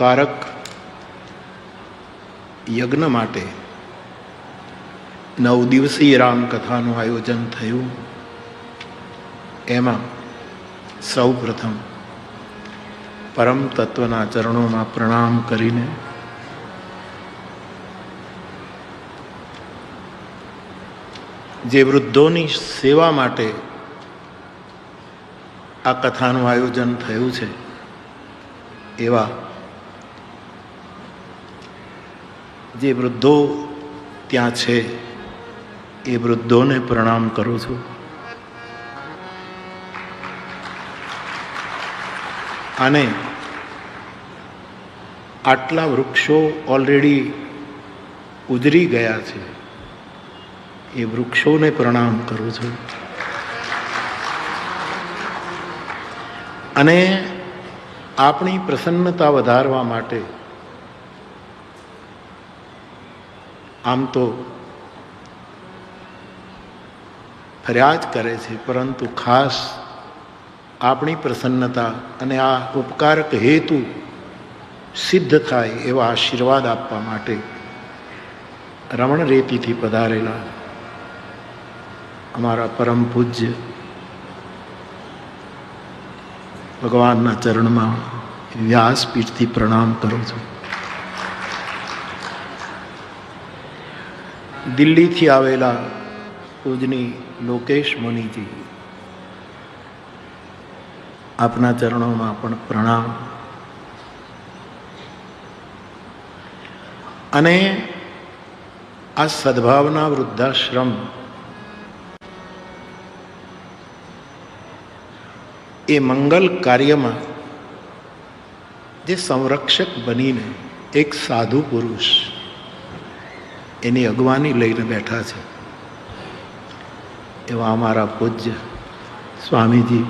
ઉપકારક યજ્ઞ માટે નવ દિવસીય રામકથાનું આયોજન થયું. એમાં સૌ પ્રથમ પરમ તત્વના ચરણોમાં પ્રણામ કરીને જે વૃદ્ધોની સેવા માટે આ કથાનું આયોજન થયું છે, એવા જે વૃદ્ધો ત્યાં છે, એ વૃદ્ધોને પ્રણામ કરું છું. અને આટલા વૃક્ષો ઓલરેડી ઉજરી ગયા છે, એ વૃક્ષોને પ્રણામ કરું છું. અને આપણી પ્રસન્નતા વધારવા માટે આમ તો ફરિયાદ કરે છે, પરંતુ ખાસ આપણી પ્રસન્નતા અને આ ઉપકારક હેતુ સિદ્ધ થાય એવા આશીર્વાદ આપવા માટે રમણ રેતીથી પધારેલા અમારા પરમ પૂજ્ય ભગવાનના ચરણમાં વ્યાસપીઠથી પ્રણામ કરું છું. દિલ્હીથી આવેલા પૂજની લોકેશ મુનિજી. આપના ચરણોમાં પણ પ્રણામ. અને આ સદભાવના વૃદ્ધાશ્રમ એ મંગલ કાર્યમાં જે સંરક્ષક બનીને એક સાધુ પુરુષ એની અગવાની લઈને બેઠા છે. એવા અમારા પૂજ્ય સ્વામીજી,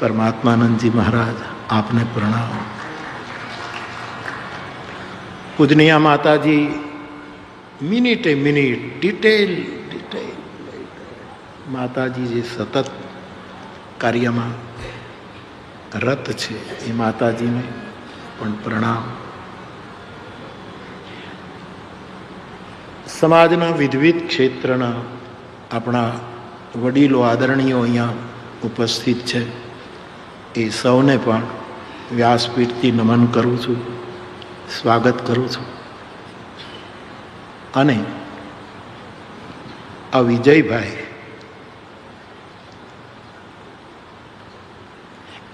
પરમાત્માનંદજી મહારાજ, આપને પ્રણામ. પૂજનીયા માતાજી, મિનિટે મિનિટ, ડિટેલ ડિટેલ માતાજી જે સતત કાર્યમાં રત છે, એ માતાજીને પણ પ્રણામ. સમાજના વિવિધ ક્ષેત્રના આપણા વડીલો, આદરણીયો અહીંયા ઉપસ્થિત છે. એ સૌને પણ વ્યાસપીઠથી નમન કરું છું, સ્વાગત કરું છું. અને આ વિજયભાઈ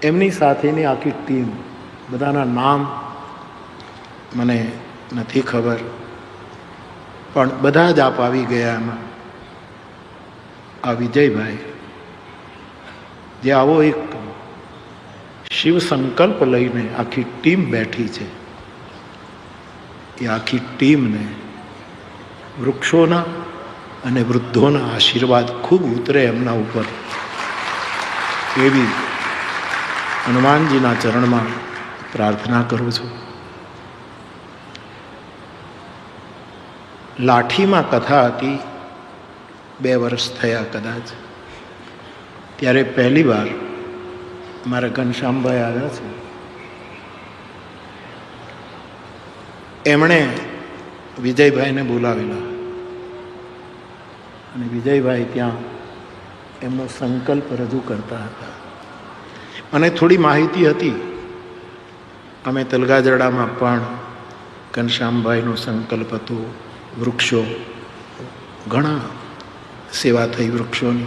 એમની સાથેની આખી ટીમ, બધાના નામ મને નથી ખબર. પણ બધા જ આપ આવી ગયા એમાં. આ વિજયભાઈ, જે આવો એક શિવ સંકલ્પ લઈને આખી ટીમ બેઠી છે. એ આખી ટીમને વૃક્ષોના અને વૃદ્ધોના આશીર્વાદ ખૂબ ઉતરે એમના ઉપર. એવી હનુમાનજીના ચરણમાં પ્રાર્થના કરું છું. લાઠીમાં કથા હતી. બે વર્ષ થયા કદાચ. ત્યારે પહેલી વાર મારા ઘનશ્યામભાઈ આવ્યા છે. એમણે વિજયભાઈને બોલાવેલા. અને વિજયભાઈ ત્યાં એમનો સંકલ્પ રજૂ કરતા હતા. મને થોડી માહિતી હતી. અમે તલગાજરડામાં પણ ઘનશ્યામભાઈનો સંકલ્પ હતો. વૃક્ષો. ઘણા સેવા થઈ વૃક્ષોની.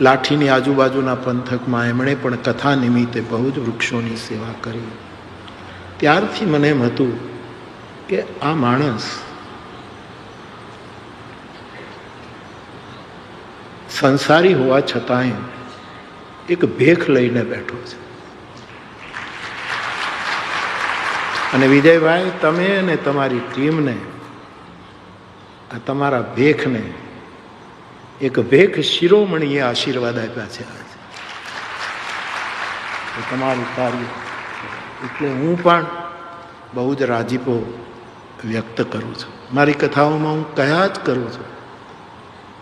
લાઠીની આજુબાજુના પંથકમાં એમણે પણ કથા નિમિત્તે બહુ જ વૃક્ષોની સેવા કરી. ત્યારથી મને એમ હતું કે આ માણસ સંસારી હોવા છતાંય એક ભેખ લઈને બેઠો છે. અને વિજયભાઈ, તમે અને તમારી ટીમને આ તમારા ભેખને એક ભેખ શિરોમણીએ આશીર્વાદ આપ્યા છે. આજે તમારું કાર્ય એટલે હું પણ બહુ જ રાજીપો વ્યક્ત કરું છું. મારી કથાઓમાં હું કયા જ કરું છું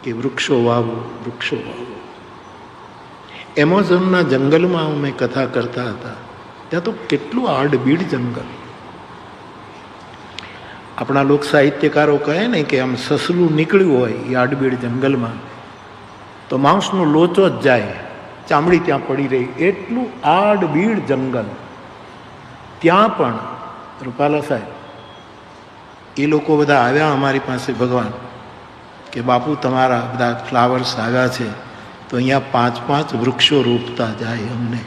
કે વૃક્ષો વાવો વૃક્ષો વાવો. એમેઝોનના જંગલમાં અમે કથા કરતા હતા. ત્યાં તો કેટલું આડબીડ જંગલ. આપણા લોક સાહિત્યકારો કહે ને કે આમ સસલું નીકળ્યું હોય એ આડબીડ જંગલમાં, તો માણસનો લોચો જ જાય, ચામડી ત્યાં પડી રહી. એટલું આડબીડ જંગલ. ત્યાં પણ, રૂપાલા સાહેબ, એ લોકો બધા આવ્યા અમારી પાસે ભગવાન, કે બાપુ તમારા બધા ફ્લાવર્સ આવ્યા છે, તો અહીંયા પાંચ પાંચ વૃક્ષો રોપતા જાય અમને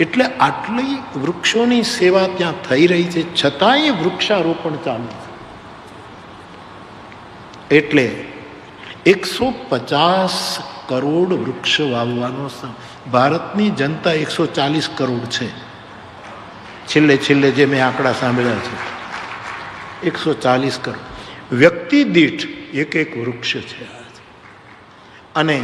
એટલે આટલી વૃક્ષોની સેવા ત્યાં થઈ રહી છે, છતાંય વૃક્ષારોપણ ચાલુ છે. એટલે એકસો પચાસ કરોડ વૃક્ષ વાવવાનો ભારતની જનતા એકસો ચાલીસ કરોડ છે છેલ્લે છેલ્લે જે મેં આંકડા સાંભળ્યા છે, એકસો ચાલીસ કરોડ વ્યક્તિ દીઠ એક એક વૃક્ષ છે. અને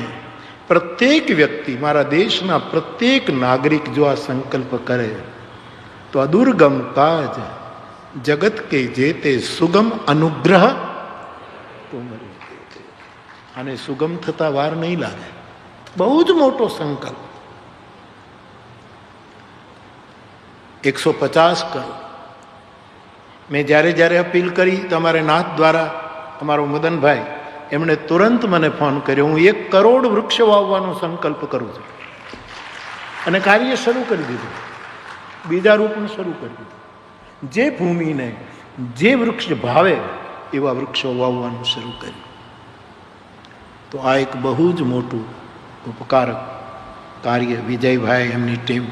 પ્રત્યેક વ્યક્તિ, મારા દેશના પ્રત્યેક નાગરિક જો આ સંકલ્પ કરે, તો આ દુર્ગમ કાજ જગત કે જે તે સુગમ અનુગ્રહ દેતે. આને સુગમ થતા વાર નહીં લાગે. બહુ જ મોટો સંકલ્પ. એકસો પચાસ કરોડ મેં જ્યારે જ્યારે અપીલ કરી તમારે નાથ દ્વારા, અમારો મદનભાઈ, એમણે તુરંત મને ફોન કર્યો. હું એક કરોડ વૃક્ષ વાવવાનો સંકલ્પ કરું છું. અને કાર્ય શરૂ કરી દીધું. બીજા રૂપનું શરૂ કરી દીધું. જે ભૂમિને જે વૃક્ષ ભાવે એવા વૃક્ષો વાવવાનું શરૂ કર્યું. તો આ એક બહુ જ મોટું ઉપકારક કાર્ય વિજયભાઈ એમની ટીમ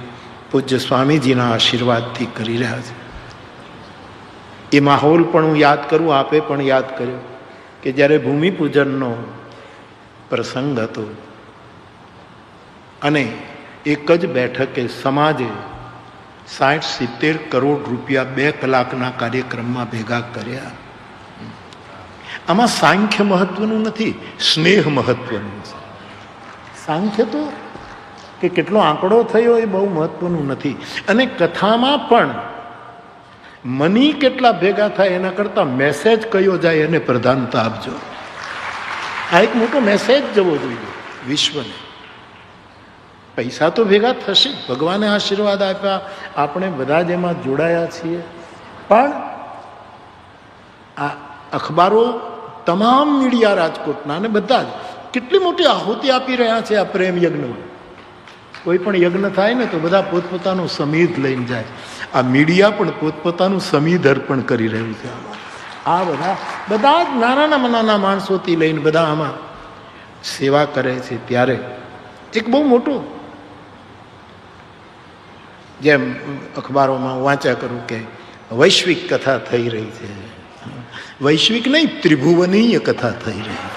પૂજ્ય સ્વામીજીના આશીર્વાદથી કરી રહ્યા છે. એ માહોલ પણ હું યાદ કરું, આપે પણ યાદ કર્યો કે જ્યારે ભૂમિપૂજનનો પ્રસંગ હતો અને એક જ બેઠકે સમાજે સાઠ સિત્તેર કરોડ રૂપિયા બે કલાકના કાર્યક્રમમાં ભેગા કર્યા. આમાં સાંખ્ય મહત્વનું નથી, સ્નેહ મહત્વનું છે. સાંખ્ય તો કે કેટલો આંકડો થયો એ બહુ મહત્વનું નથી. અને કથામાં પણ મની કેટલા ભેગા થાય એના કરતાં મેસેજ કયો જાય એને પ્રધાનતા આપજો. આ એક મોટો મેસેજ જવો જોઈએ વિશ્વને. પૈસા તો ભેગા થશે. ભગવાને આશીર્વાદ આપ્યા, આપણે બધા જ એમાં જોડાયા છીએ. પણ આ અખબારો તમામ મીડિયા રાજકોટના અને બધા જ. કેટલી મોટી આહુતિ આપી રહ્યા છે આ પ્રેમ યજ્ઞમાં કોઈ પણ યજ્ઞ થાય ને તો બધા પોતપોતાનું સમીધ લઈને જાય. આ મીડિયા પણ પોતપોતાનું સમીધ અર્પણ કરી રહ્યું છે. આ બધા બધા જ નાના નાના માણસોથી લઈને બધા આમાં સેવા કરે છે ત્યારે. એક બહુ મોટું. જેમ અખબારોમાં વાંચ્યા કરું કે વૈશ્વિક કથા થઈ રહી છે. વૈશ્વિક નહીં, ત્રિભુવનીય કથા થઈ રહી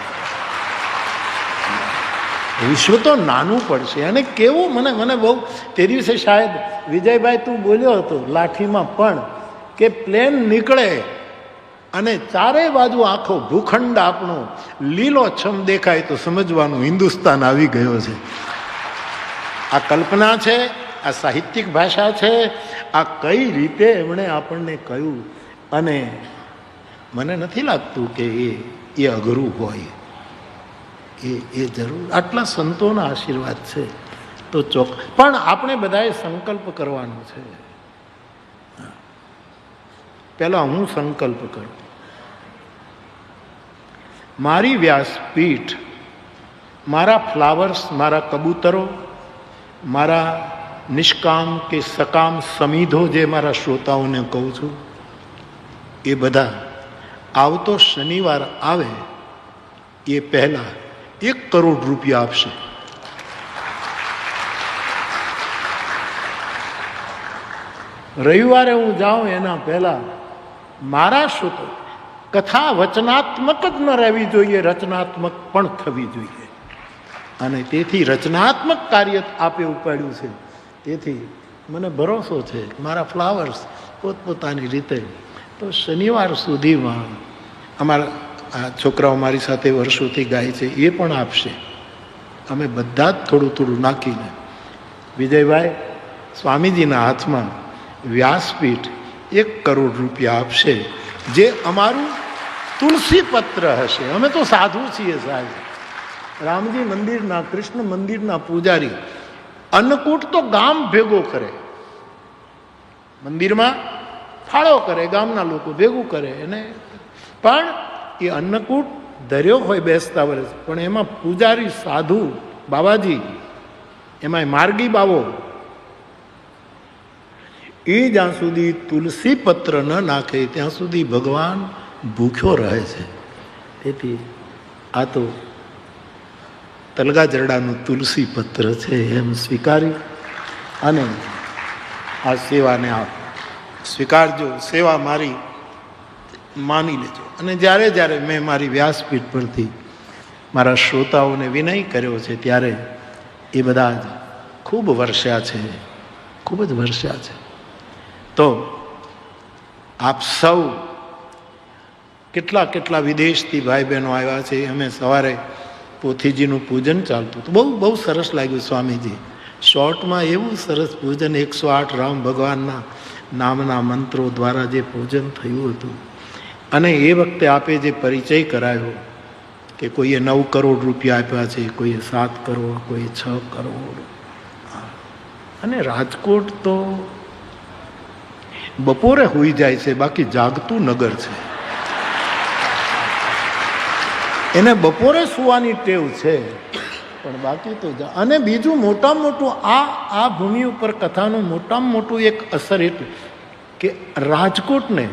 વિશ્વ તો નાનું પડશે. અને કેવું મને મને બહુ, તે દિવસે શાયદ વિજયભાઈ તું બોલ્યો હતો લાઠીમાં પણ કે પ્લેન નીકળે અને ચારે બાજુ આખો ભૂખંડ આપણો લીલો છમ દેખાય તો સમજવાનું હિન્દુસ્તાન આવી ગયો છે. આ કલ્પના છે, આ સાહિત્યિક ભાષા છે, આ કઈ રીતે એમણે આપણને કહ્યું અને મને નથી લાગતું કે એ એ અઘરું હોય. એ એ જરૂર. આટલા સંતોના આશીર્વાદ છે. તો ચોક, પણ આપણે બધાએ સંકલ્પ કરવાનો છે. પહેલાં હું સંકલ્પ કરું. મારી વ્યાસપીઠ, મારા ફ્લાવર્સ, મારા કબૂતરો, મારા નિષ્કામ કે સકામ સમીધો જે મારા શ્રોતાઓને કહું છું, એ બધા આવતો શનિવાર આવે, એ પહેલાં એક કરોડ રૂપિયા આપશે. રવિવારે હું જાઉં એના પહેલા મારા શ્રોતો કથા વચનાત્મક જ ન રહેવી જોઈએ, રચનાત્મક પણ થવી જોઈએ. અને તેથી રચનાત્મક કાર્ય આપે ઉપાડ્યું છે. તેથી મને ભરોસો છે, મારા ફ્લાવર્સ પોતપોતાની રીતે. તો શનિવાર સુધીમાં અમારા આ છોકરાઓ મારી સાથે વર્ષોથી ગાય છે, એ પણ આપશે. અમે બધા જ થોડું થોડું નાખીને વિજયભાઈ સ્વામીજીના હાથમાં વ્યાસપીઠ એક કરોડ રૂપિયા આપશે, જે અમારું તુલસી પત્ર હશે. અમે તો સાધુ છીએ સાહેબ. રામજી મંદિરના, કૃષ્ણ મંદિરના પૂજારી અન્નકૂટ તો ગામ ભેગો કરે. મંદિરમાં ફાળો કરે, ગામના લોકો ભેગું કરે અને પણ એ અન્નકૂટ ધર્યો હોય બેસતા વર્ષ. પણ એમાં પૂજારી સાધુ, બાબાજી, એમાંય માર્ગી બાવો. એ જ્યાં સુધી તુલસી પત્ર ન નાખે, ત્યાં સુધી ભગવાન ભૂખ્યો રહે છે. તેથી આ તો તલગા જરડાનું તુલસી પત્ર છે, એમ સ્વીકારી અને આ સેવાને આપ સ્વીકારજો. સેવા મારી માની લેજો. અને જ્યારે જ્યારે મેં મારી વ્યાસપીઠ પરથી મારા શ્રોતાઓને વિનય કર્યો છે, ત્યારે એ બધા જ ખૂબ વર્ષ્યા છે. ખૂબ જ વર્ષ્યા છે. તો આપ સૌ કેટલા કેટલા વિદેશથી ભાઈ બહેનો આવ્યા છે, અમે સવારે પોથીજીનું પૂજન ચાલતું હતું. બહુ બહુ સરસ લાગ્યું સ્વામીજી. શોર્ટમાં એવું સરસ પૂજન, એકસો આઠ રામ ભગવાનના નામના મંત્રો દ્વારા જે પૂજન થયું હતું. અને એ વખતે આપે જે પરિચય કરાયો કે કોઈએ નવ કરોડ રૂપિયા આપ્યા છે, કોઈએ સાત કરોડ, કોઈએ છ કરોડ. અને રાજકોટ તો બપોરે હોઈ જાય છે, બાકી જાગતું નગર છે. એને બપોરે સુવાની ટેવ છે, પણ બાકી તો અને બીજું મોટામાં મોટું આ આ ભૂમિ ઉપર કથાનું મોટામાં મોટું એક અસર એટલું કે રાજકોટને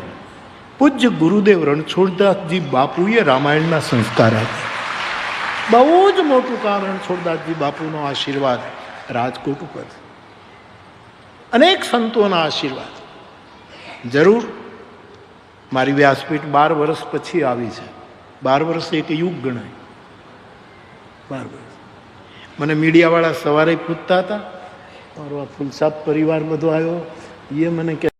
પૂજ્ય ગુરુદેવ રણછોડદાસજી બાપુએ રામાયણના સંસ્કાર આપ્યા. બહુ જ મોટું કામ રણછોડદાસજી બાપુનો આશીર્વાદ રાજકોટ ઉપર. અનેક સંતોના આશીર્વાદ. જરૂર, મારી વ્યાસપીઠ બાર વર્ષ પછી આવી છે. બાર વર્ષ એક યુગ ગણાય. બાર વર્ષ. મને મીડિયાવાળા સવારે પૂછતા હતા, મારો આ ફુલસાદ પરિવાર બધો આવ્યો? એ મને કે